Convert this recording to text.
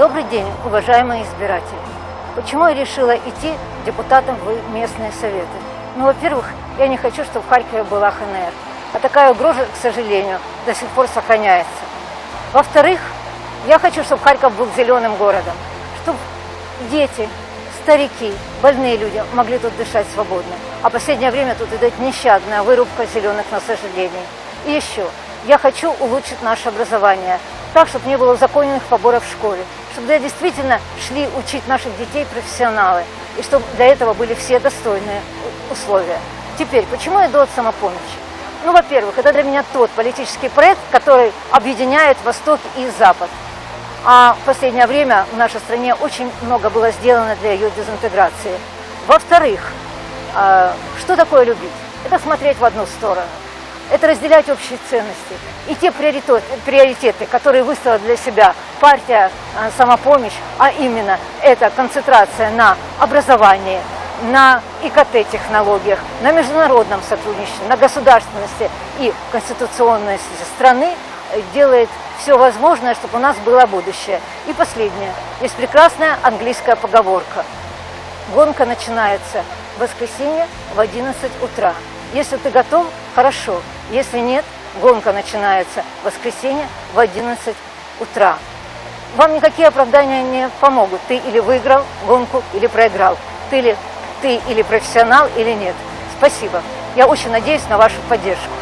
Добрый день, уважаемые избиратели. Почему я решила идти депутатом в местные советы? Ну, во-первых, я не хочу, чтобы в Харькове была ХНР. А такая угроза, к сожалению, до сих пор сохраняется. Во-вторых, я хочу, чтобы Харьков был зеленым городом, чтобы дети, старики, больные люди могли тут дышать свободно. А последнее время тут идет нещадная вырубка зеленых насаждений. И еще, я хочу улучшить наше образование, так, чтобы не было законных поборов в школе, чтобы действительно шли учить наших детей профессионалы, и чтобы для этого были все достойные условия. Теперь, почему я иду от самопомощи? Ну, во-первых, это для меня тот политический проект, который объединяет Восток и Запад. А в последнее время в нашей стране очень много было сделано для ее дезинтеграции. Во-вторых, а, что такое любить? Это смотреть в одну сторону это разделять общие ценности. И те приоритеты, которые выставила для себя партия а, «Самопомощь», а именно это концентрация на образовании, на ИКТ-технологиях, на международном сотрудничестве, на государственности и конституционности страны, делает все возможное, чтобы у нас было будущее. И последнее. Есть прекрасная английская поговорка. Гонка начинается в воскресенье в 11 утра. Если ты готов, хорошо. Если нет, гонка начинается в воскресенье в 11 утра. Вам никакие оправдания не помогут. Ты или выиграл гонку, или проиграл. Ты, ли, ты или профессионал, или нет. Спасибо. Я очень надеюсь на вашу поддержку.